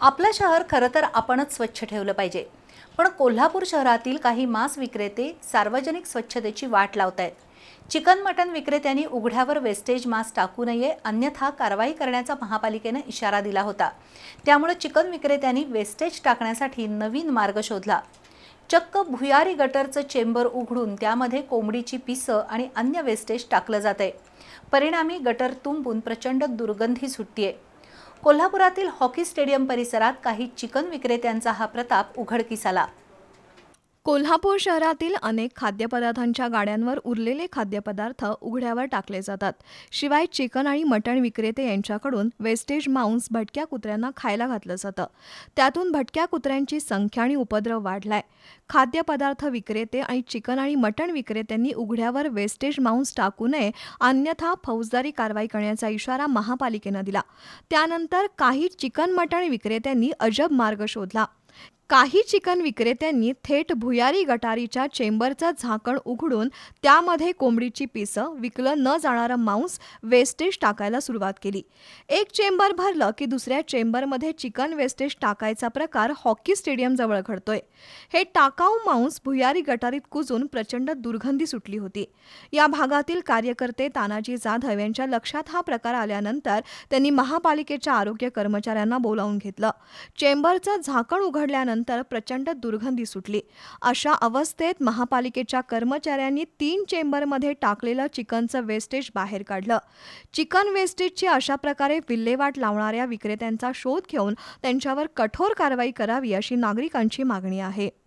आपलं शहर खरं तर आपणच स्वच्छ ठेवलं पाहिजे. पण कोल्हापूर शहरातील काही मांस विक्रेते सार्वजनिक स्वच्छतेची वाट लावत आहेत चिकन मटण विक्रेत्यांनी उघड्यावर वेस्टेज मांस टाकू नये अन्यथा कारवाई करण्याचा महापालिकेनं इशारा दिला होता. त्यामुळे चिकन विक्रेत्यांनी वेस्टेज टाकण्यासाठी नवीन मार्ग शोधला. चक्क भुयारी गटरचं चेंबर उघडून त्यामध्ये कोंबडीची पिसं आणि अन्य वेस्टेज टाकलं जात आहे परिणामी गटर तुंबून प्रचंड दुर्गंधी सुटतीये. कोल्हापुरातील हॉकी स्टेडियम परिसरात काही चिकन विक्रेत्यांचा हा प्रताप उघडकीस आला. कोल्हापूर शहरातील अनेक खाद्यपदार्थांच्या गाड्यांवर उरलेले खाद्यपदार्थ उघड्यावर टाकले जातात. शिवाय चिकन आणि मटण विक्रेते यांच्याकडून वेस्टेज मांस भटक्या कुत्र्यांना खायला घातलं जातं. त्यातून भटक्या कुत्र्यांची संख्या आणि उपद्रव वाढलाय. खाद्यपदार्थ विक्रेते आणि चिकन आणि मटण विक्रेत्यांनी उघड्यावर वेस्टेज मांस टाकू नये अन्यथा फौजदारी कारवाई करण्याचा इशारा महापालिकेनं दिला. त्यानंतर काही चिकन मटण विक्रेत्यांनी अजब मार्ग शोधला. काही चिकन विक्रेत्यांनी थेट भुयारी गटारीच्या चेंबरचं झाकण उघडून त्यामध्ये कोंबडीची पिसं विकलं न जाणारं मांस वेस्टेज टाकायला सुरुवात केली. एक चेंबर भरलं की दुसऱ्या चेंबरमध्ये चिकन वेस्टेज टाकायचा प्रकार हॉकी स्टेडियमजवळ घडतोय. हे टाकाऊ मांस भुयारी गटारीत कुजून प्रचंड दुर्गंधी सुटली होती. या भागातील कार्यकर्ते तानाजी जाधव यांच्या लक्षात हा प्रकार आल्यानंतर त्यांनी महापालिकेच्या आरोग्य कर्मचाऱ्यांना बोलावून घेतलं. चेंबरचं झाकण उघडल्यानंतर प्रचंड दुर्गंधी सुटली. अशा अवस्थेत महापालिकेच्या कर्मचाऱ्यांनी तीन चेंबरमध्ये टाकलेलं चिकनचं वेस्टेज बाहेर काढलं. चिकन वेस्टेजची अशा प्रकारे विल्हेवाट लावणाऱ्या विक्रेत्यांचा शोध घेऊन त्यांच्यावर कठोर कारवाई करावी अशी नागरिकांची मागणी आहे.